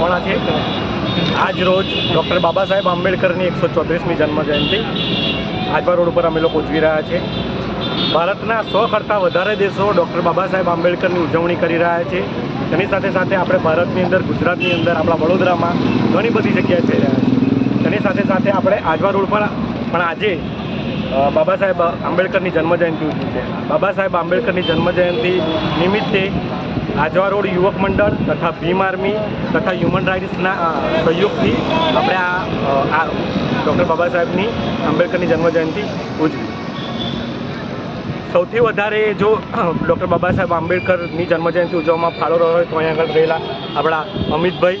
રાખવાના છે? આજ રોજ ડૉક્ટર બાબા સાહેબ આંબેડકરની એકસો ચોત્રીસમી જન્મ જયંતિ આજવા રોડ ઉપર અમે લોકો ઉજવી રહ્યા છે. ભારતના સો કરતાં વધારે દેશો ડૉક્ટર બાબા સાહેબ આંબેડકરની ઉજવણી કરી રહ્યા છે. તેની સાથે સાથે આપણે ભારતની અંદર, ગુજરાતની અંદર, આપણા વડોદરામાં ઘણી બધી જગ્યાએ થઈ રહ્યા છે. તેની સાથે સાથે આપણે આજવા રોડ પર પણ આજે બાબા સાહેબ આંબેડકરની જન્મજયંતિ ઉજવી છે. બાબા સાહેબ આંબેડકરની જન્મજયંતિ નિમિત્તે આજવા રોડ યુવક મંડળ તથા ભીમ આર્મી તથા હ્યુમન રાઇટ્સના સહયોગથી આપણે આ આ ડૉક્ટર બાબા સાહેબની આંબેડકરની જન્મજયંતિ ઉજવી. સૌથી વધારે જો ડૉક્ટર બાબા સાહેબ આંબેડકરની જન્મજયંતિ ઉજવવામાં ફાળો રહ્યો હોય તો અહીં આગળ રહેલા આપણા અમિતભાઈ,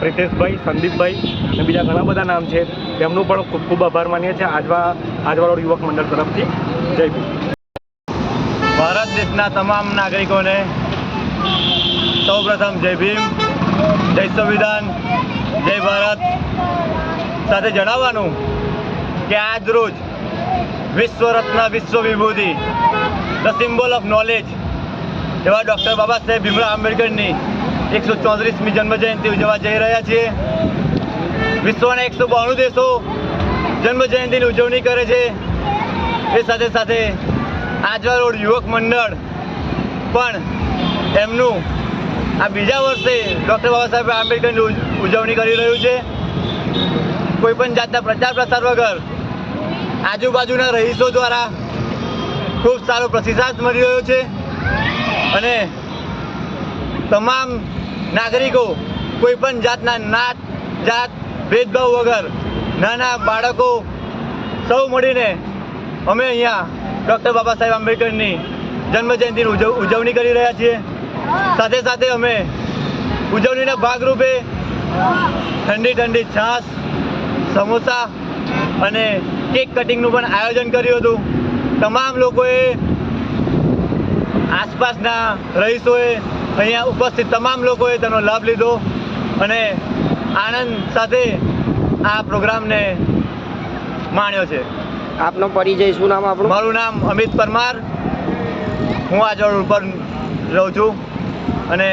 પ્રિતેશભાઈ, સંદીપભાઈ અને બીજા ઘણા બધા નામ છે. તેમનું પણ ખૂબ ખૂબ આભાર માનીએ છીએ આજવા આજવા રોડ યુવક મંડળ તરફથી. જય ભારત દેશના તમામ નાગરિકોને સૌપ્રથમ જય ભીમ, જય સંવિધાન, જય ભારત. સાથે જણાવવાનું કે આજ રોજ વિશ્વ રત્ન વિશ્વ વિભૂતિ ધ સિમ્બોલ ઓફ નોલેજ એવા ડૉક્ટર બાબા સાહેબ ભીમરાવ આંબેડકરની એકસો ચોત્રીસમી જન્મજયંતિ ઉજવવા જઈ રહ્યા છીએ. વિશ્વના એકસો બાણું દેશો જન્મજયંતિની ઉજવણી કરે છે. એ સાથે સાથે આજવા રોડ યુવક મંડળ પણ એમનું આ બીજા વર્ષે ડૉક્ટર બાબા સાહેબ આંબેડકરની ઉજવણી કરી રહ્યું છે. કોઈ પણ જાતના પ્રચાર પ્રસાર વગર આજુબાજુના રહીશો દ્વારા ખૂબ સારો પ્રતિસાદ મળી રહ્યો છે અને તમામ નાગરિકો કોઈ પણ જાતના નાત, જાત, ભેદભાવ વગર નાના બાળકો સૌ મળીને અમે અહીંયા ડૉક્ટર બાબા સાહેબ આંબેડકરની જન્મજયંતિની ઉજવ, ઉજવણી કરી રહ્યા છીએ. સાથે સાથે અમે ઉજવણીના ભાગરૂપે ઠંડી ઠંડી છાશ સમોસા અને કેક કટિંગનું પણ આયોજન કર્યું હતું. તમામ લોકોએ આસપાસના રહીશોએ અહીંયા ઉપસ્થિત તમામ લોકોએ તેનો લાભ લીધો અને આનંદ સાથે આ પ્રોગ્રામને માણ્યો છે. આપનો પરિચય શું નામ આપણું? મારું નામ અમિત પરમાર. હું આ જળ ઉપર રહું છું. અને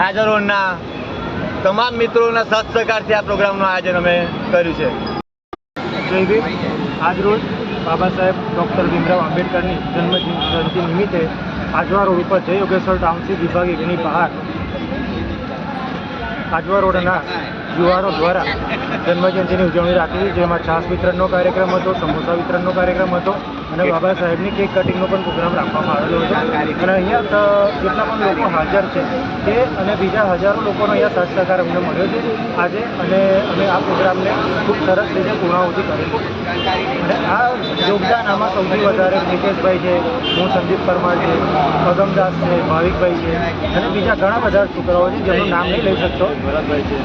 આજવા રોડના તમામ મિત્રોના સાથ સહકારથી આ પ્રોગ્રામનું આયોજન અમે કર્યું છે. જય ભીમ આજરોજ બાબા સાહેબ ડૉક્ટર ભીમરાવ આંબેડકરની જન્મ નિમિત્તે આજવા રોડ ઉપર જય યોગેશ્વર ટાઉનશીપ વિભાગે એની બહાર આજવા રોડના યુવાનો દ્વારા જન્મજયંતિની ઉજવણી રાખી જેમાં છાસ વિતરણનો કાર્યક્રમ હતો સમોસા વિતરણનો કાર્યક્રમ હતો અને બાબા સાહેબની કેક કટિંગનો પણ પ્રોગ્રામ રાખવામાં આવેલો હતો. અને અહીંયા ત- જેટલા પણ લોકો હાજર છે તે અને બીજા હજારો લોકોનો અહીંયા સાથ સહકાર અમને મળ્યો છે. આજે અને અમે આ પ્રોગ્રામને ખૂબ સરસ રીતે પૂર્ણાહુતિ કરી અને આ યોગદાન આમાં સૌથી વધારે નિકેશભાઈ છે હું સંદીપ પરમાર છે અગમદાસ છે ભાવિકભાઈ છે અને બીજા ઘણા બધા છોકરાઓ છે જેનું નામ નહીં લઈ શકતો. ભરતભાઈ છે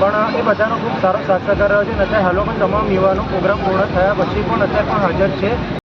પણ એ બધાનો ખૂબ સારો સાક્ષાત્કાર રહ્યો છે અને અત્યારે હાલમાં તમામ યુવાનો પ્રોગ્રામ પૂર્ણ થયા પછી પણ અત્યારે પણ હાજર છે.